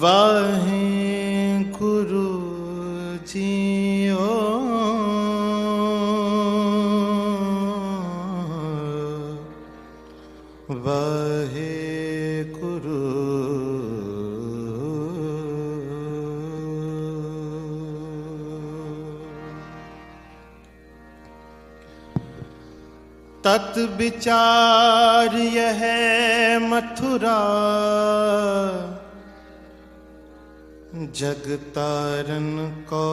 Waheguru JIO Waheguru ਤਤ ਵਿਚਾਰ ਇਹ ਮਥੁਰਾ। ਜਗ ਤਾਰਨ ਕੋ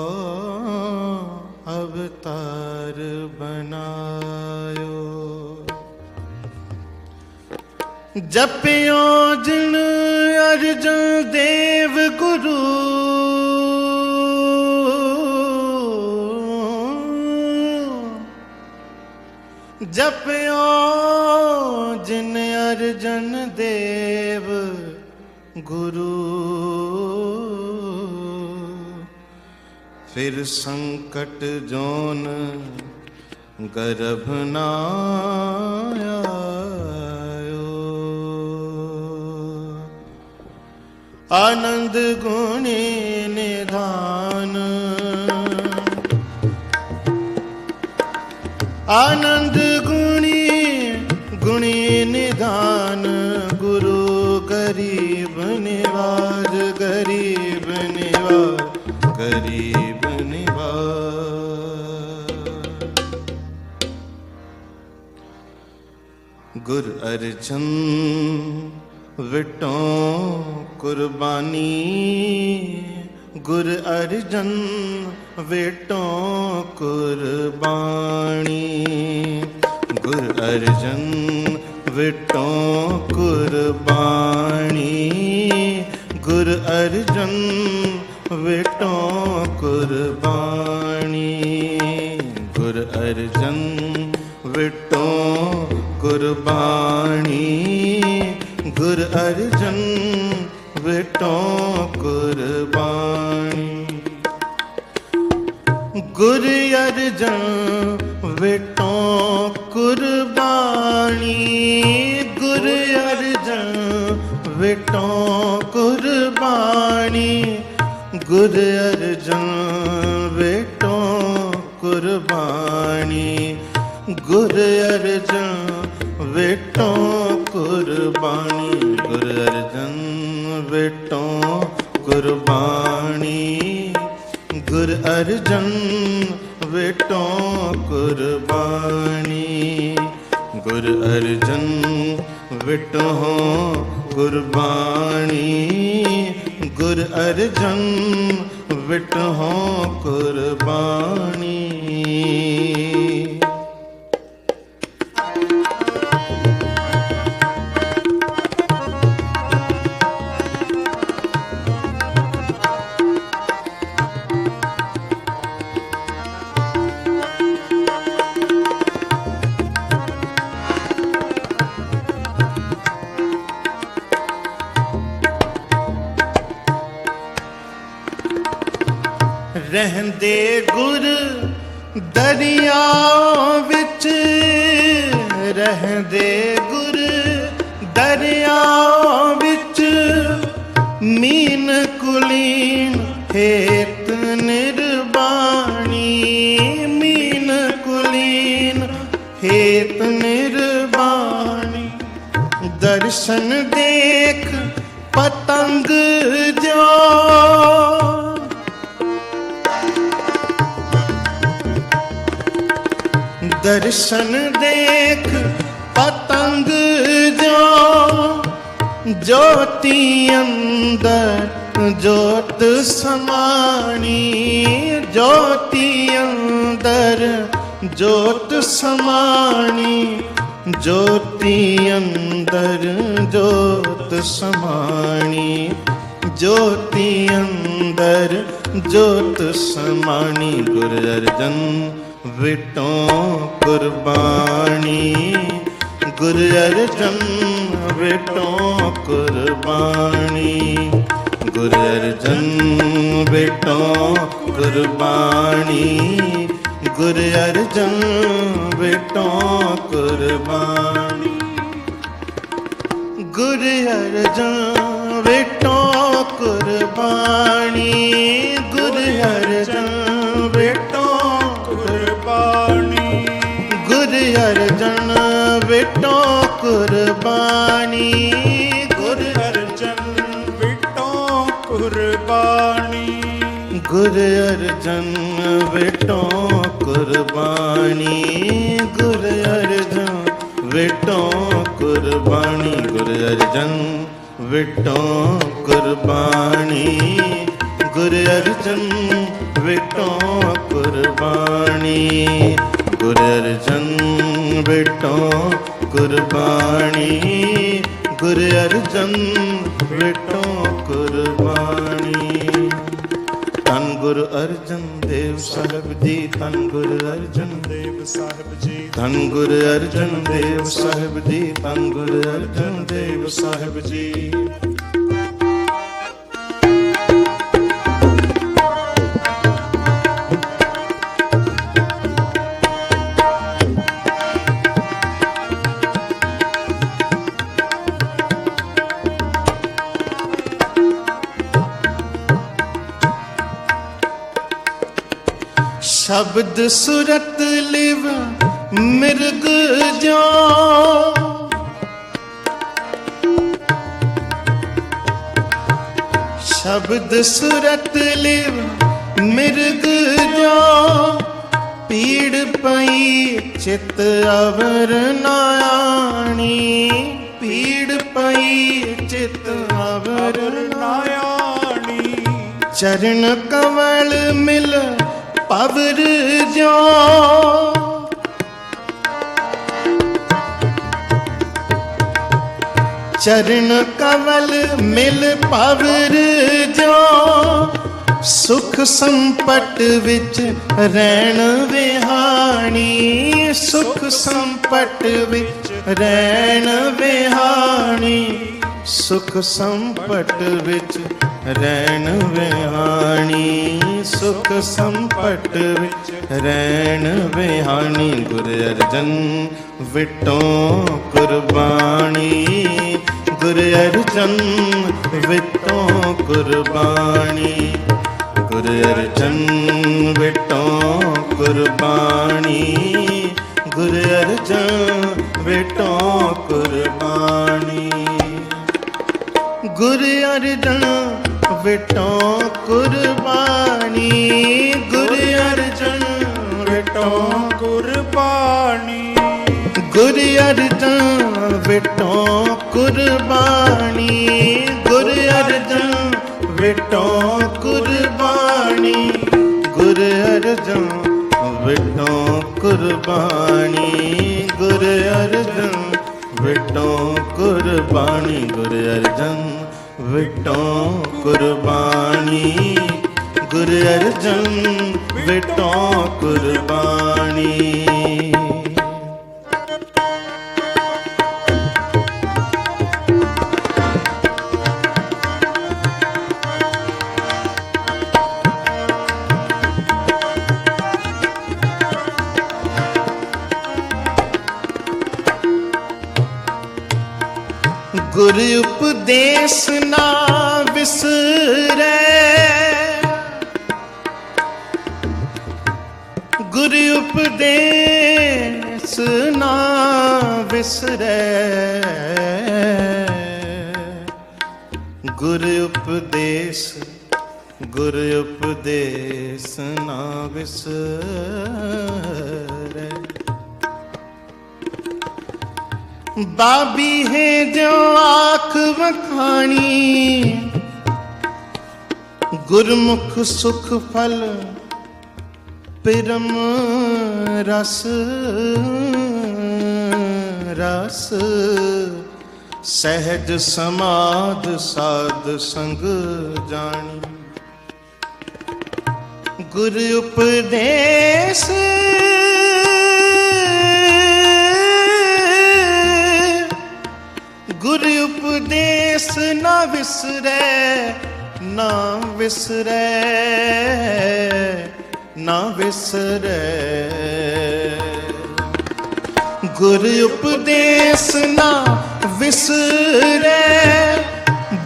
ਅਵਤਾਰ ਬਨਾਇਓ ਜਪਿਓ ਜਿਨ ਅਰਜਨ ਦੇਵ ਗੁਰੂ, ਜਪਿਓ ਜਿਨ ਅਰਜਨ ਦੇਵ ਗੁਰੂ। ਫਿਰ ਸੰਕਟ ਜੋਨ ਗਰਭ ਨਾ ਆਇਓ। ਆਨੰਦ ਗੁਣੀ ਨਿਧਾਨ। ਆਨੰਦ ਗੁਣੀ ਗੁਰ ਅਰਜਨ, ਵਿਟੋਂ ਕੁਰਬਾਨੀ। ਗੁਰ ਅਰਜਨ, ਵਿਟੋਂ ਕੁਰਬਾਨੀ। ਗੁਰ ਅਰਜਨ, ਵਿਟੋਂ ਕੁਰਬਾਨੀ। ਗੁਰ ਅਰਜਨ, ਵਿਟੋਂ ਕੁਰਬਾਨੀ। ਗੁਰ ਅਰਜਨ, ਵਿਟੋਂ ਕੁਰਬਾਨੀ ਗੁਰ ਅਰਜਨ ਵਿਟੋਂ ਕੁਰਬਾਨੀ ਗੁਰ ਅਰਜਨ ਵਿਟੋਂ ਕੁਰਬਾਨੀ ਗੁਰ ਅਰਜਨ ਵਿਟੋਂ ਕੁਰਬਾਨੀ ਗੁਰ ਅਰਜਨ ਵਿਟੋਂ ਕੁਰਬਾਨੀ ਗੁਰ ਅਰਜਨ ਵਿਟੋਂ ਕੁਰਬਾਨੀ, ਗੁਰ ਅਰਜਨ ਵਿਟੋਂ ਕੁਰਬਾਨੀ, ਗੁਰ ਅਰਜਨ ਵਿਟੋਂ ਕੁਰਬਾਨੀ, ਗੁਰ ਅਰਜਨ ਵਿਟੋਂ ਕੁਰਬਾਨੀ, ਗੁਰ ਅਰਜਨ ਵਿਟੋਂ ਕੁਰਬਾਨੀ। ਰਹਿੰਦੇ ਗੁਰ ਦਰਿਆ ਦਰਸ਼ਨ ਦੇਖ ਪਤੰਗ ਜੋ, ਜੋਤੀ ਅੰਦਰ ਜੋਤ ਸਮਾਣੀ, ਜੋਤੀ ਅੰਦਰ ਜੋਤ ਸਮਾਣੀ, ਜੋਤੀ ਅੰਦਰ ਜੋਤ ਸਮਾਣੀ, ਜੋਤੀ ਅੰਦਰ ਜੋਤ ਸਮਾਣੀ। ਗੁਰ ਅਰਜਨ ਵਿਟੋਂ ਕੁਰਬਾਨੀ ਗੁਰ ਅਰਜਨ ਵਿਟੋਂ ਕੁਰਬਾਨੀ ਗੁਰ ਅਰਜਨ ਵਿਟੋਂ ਕੁਰਬਾਨੀ ਗੁਰ ਅਰਜਨ ਗੁਰਬਾਣੀ। ਕੁਰਬਾਨੀ ਗੁਰ ਅਰਜਨ ਵੇਟੋ ਕੁਰਬਾਨੀ ਗੁਰ ਅਰਜਨ ਵਿਟੋਂ ਕੁਰਬਾਨੀ ਗੁਰ ਅਰਜਨ ਵੇਟੋ ਕੁਰਬਾਨੀ ਗੁਰ ਅਰਜਨ ਵੇਟੋ ਕੁਰਬਾਨੀ ਗੁਰ ਅਰਜਨ ਵੇਟੋ ਕੁਰਬਾਨੀ ਗੁਰ ਅਰਜਨ ਵੇਟੋ ਗੁਰੂ ਅਰਜਨ ਦੇਵ ਸਾਹਿਬ ਜੀ, ਧੰਨ ਗੁਰੂ ਅਰਜਨ ਦੇਵ ਸਾਹਿਬ ਜੀ। ਧੰਨ ਗੁਰੂ ਅਰਜਨ ਦੇਵ ਸਾਹਿਬ ਜੀ, ਧੰਨ ਗੁਰੂ ਅਰਜਨ ਦੇਵ ਸਾਹਿਬ ਜੀ। ਸ਼ਬਦ ਸੁਰਤ ਲਿਵ ਮਿਰਗ ਜਾ। ਸ਼ਬਦ ਸੁਰਤ ਲਿਵ ਮਿਰਗ ਜਾ। ਪੀੜ ਪਈ, ਚਿਤ ਅਵਰ ਨਾਆਣੀ ਪੀੜ ਪਈ, ਚਿਤ ਅਵਰ ਨਾਇਆਣੀ ਚਰਨ ਕਮਲ ਮਿਲ ਪਵਰ ਜੋ ਚਰਨ ਕਮਲ ਮਿਲ ਪਵਰ ਜੋ ਸੁਖ ਸੰਪਟ ਵਿੱਚ ਰਹਿਣ ਵਿਹਾਣੀ। ਸੁਖ ਸੰਪਟ ਵਿੱਚ ਰਹਿਣ ਵਿਹਾਣੀ। ਸੁਖ ਸੰਪਟ ਵਿੱਚ ਰਹਿਣ ਵੇ ਸੁਖ ਸੰਪਟ ਵਿੱਚ ਰਹਿਣ ਵਿਹਾਣੀ, ਗੁਰ ਅਰਜਨ ਵਿਟੋ ਕੁਰਬਾਨੀ। ਗੁਰ ਅਰਜਨ ਵਿਟੋ ਕੁਰਬਾਨੀ। ਗੁਰ ਅਰਜਨ ਵਿਟੋ ਕੁਰਬਾਨੀ। ਗੁਰ ਅਰਜਨ ਵਿਟੋ ਕੁਰਬਾਨੀ। ਗੁਰ ਅਰਜਨ ਵਿਟੋ ਕੁਰਬਾਨੀ। ਗੁਰ ਅਰਜਨ ਵਿਟੋ ਕੁਰਬਾਨੀ ਗੁਰ ਅਰਜਨ ਵਿਟੋ ਕੁਰਬਾਨੀ ਗੁਰ ਅਰਜਨ ਵਿਟੋ ਕੁਰਬਾਨੀ ਗੁਰ ਅਰਜਨ ਵਿਟੋ ਕੁਰਬਾਨੀ ਗੁਰ ਅਰਜਨ ਵਿਟੋ ਕੁਰਬਾਨੀ ਗੁਰ ਅਰਜਨ ਵਿਟੋ ਕੁਰਬਾਨੀ ਗੁਰ ਅਰਜਨ ਵਿਟੋ ਕੁਰਬਾਨੀ। ਗੁਰ ਉਪਦੇਸ਼ ਨਾ ਵਿਸਰੈ ਉਪਦੇਸ਼ ਨਾ ਵਿਸਰੈ। ਗੁਰ ਉਪਦੇਸ਼ ਗੁਰ ਉਪਦੇਸ਼ ਨਾ ਵਿਸਰੈ। ਬਾਬੀ ਹੈ ਜੋ ਆਖ ਵਖਾਣੀ, ਗੁਰਮੁਖ ਸੁਖ ਫਲ ਪਰਮ ਰਸ ਰਸ। ਸਹਿਜ ਸਮਾਦ ਸਾਧ ਸੰਗ ਜਾਣੀ। ਗੁਰ ਉਪਦੇਸ਼ ਗੁਰ ਉਪਦੇਸ਼ ਨਾ ਵਿਸਰੈ ਨਾ ਵਿਸਰੈ। ਨਾ ਵਿਸਰੈ। ਗੁਰ ਉਪਦੇਸ਼ ਨਾ ਵਿਸਰੈ।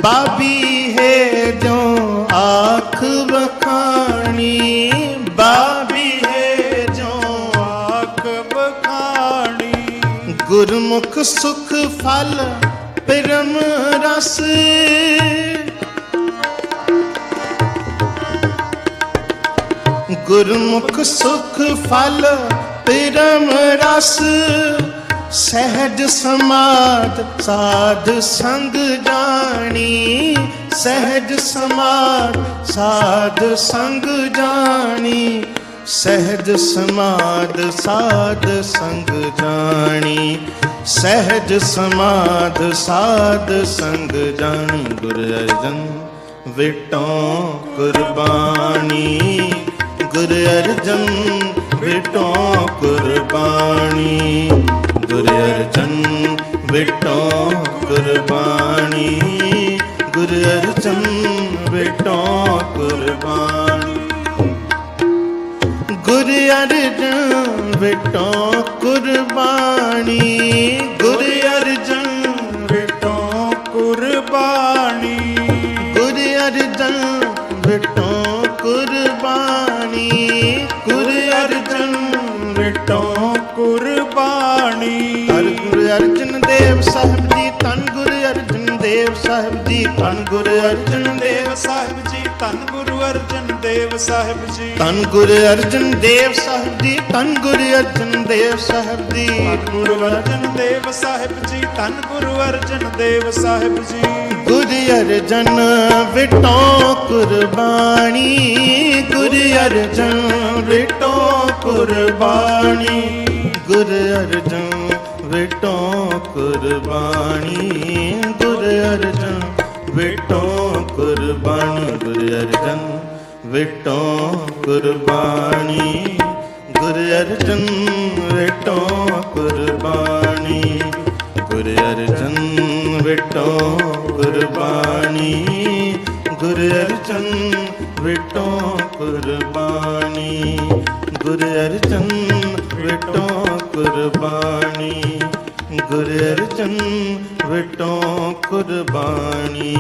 ਬਾਬੀ ਹੈ ਜੋ ਆਖ ਬਖਾਣੀ ਬਾਬੀ ਹੈ ਜੋ ਆਖ ਵਖਾਣੀ। ਗੁਰਮੁਖ ਸੁਖ ਫਲ, ਪਰਮ ਰਸ। ਗੁਰਮੁਖ ਸੁਖ ਫਲ, ਪਰਮ ਰਸ। ਸਹਿਜ ਸਮਾਦ, ਸਾਧ ਸੰਗ ਜਾਣੀ। ਸਹਿਜ ਸਮਾਦ, ਸਾਧ ਸੰਗ ਜਾਣੀ। ਸਹਿਜ ਸਮਾਦ, ਸਾਧ ਸੰਗ ਜਾਣੀ। ਸਹਿਜ ਸਮਾਦ, ਸਾਧ ਸੰਗ ਜਾਣੀ। ਗੁਰ ਅਰਜਨ ਵਿਟੋਂ ਕੁਰਬਾਨੀ। ਗੁਰ ਅਰਜਨ ਵਿਟੋਂ ਕੁਰਬਾਨੀ। ਗੁਰ ਅਰਜਨ ਵਿਟੋਂ ਕੁਰਬਾਨੀ। ਗੁਰ ਅਰਜਨ ਵਿਟੋਂ ਕੁਰਬਾਨੀ। ਗੁਰ ਅਰਜਨ ਵਿਟੋਂ ਕੁਰਬਾਨੀ। ਗੁਰ ਅਰਜਨ ਵਿਟੋਂ ਕੁਰਬਾਨੀ। ਗੁਰ ਅਰਜਨ ਵਿਟੋਂ ਕੁਰਬਾਨੀ। ਅਰਜਨ ਵਿਟੋਂ ਕੁਰਬਾਨੀ ਹਰ ਗੁਰੂ ਅਰਜਨ ਦੇਵ ਸਾਹਿਬ ਜੀ ਧੰਨ ਗੁਰੂ ਅਰਜਨ ਦੇਵ ਸਾਹਿਬ ਜੀ ਧੰਨ ਗੁਰੂ ਅਰਜਨ ਦੇਵ ਦੇਵ ਸਾਹਿਬ ਜੀ ਧੰਨ ਗੁਰੂ ਅਰਜਨ ਦੇਵ ਸਾਹਿਬ ਜੀ ਧੰਨ ਗੁਰੂ ਅਰਜਨ ਦੇਵ ਸਾਹਿਬ ਜੀ ਧੰਨ ਗੁਰੂ ਅਰਜਨ ਦੇਵ ਸਾਹਿਬ ਜੀ ਧੰਨ ਗੁਰੂ ਅਰਜਨ ਦੇਵ ਸਾਹਿਬ ਜੀ ਧੰਨ ਗੁਰੂ ਅਰਜਨ ਦੇਵ ਸਾਹਿਬ ਜੀ ਗੁਰੂ ਅਰਜਨ ਵਿਟੋਂ ਕੁਰਬਾਨੀ ਗੁਰੂ ਅਰਜਨ ਵਿਟੋਂ ਕੁਰਬਾਨੀ, ਗੁਰੂ ਅਰਜਨ ਵਿਟੋਂ ਕੁਰਬਾਨੀ, ਗੁਰੂ ਅਰਜਨ ਵਿਟੋਂ ਕੁਰਬਾਨੀ, ਗੁਰੂ ਅਰਜਨ ਵਿਟੋਂ ਕੁਰਬਾਨੀ, ਗੁਰੂ ਅਰਜਨ ਵਿਟੋਂ ਕੁਰਬਾਨੀ, ਗੁਰ ਅਰਜਨ ਵਿਟੋਂ ਕੁਰਬਾਨੀ, ਗੁਰ ਅਰਜਨ ਵਿਟੋਂ ਕੁਰਬਾਨੀ। ਗੁਰ ਅਰਜਨ ਵਿਟੋਂ ਕੁਰਬਾਨੀ। ਗੁਰ ਅਰਜਨ ਵਿਟੋਂ ਕੁਰਬਾਨੀ।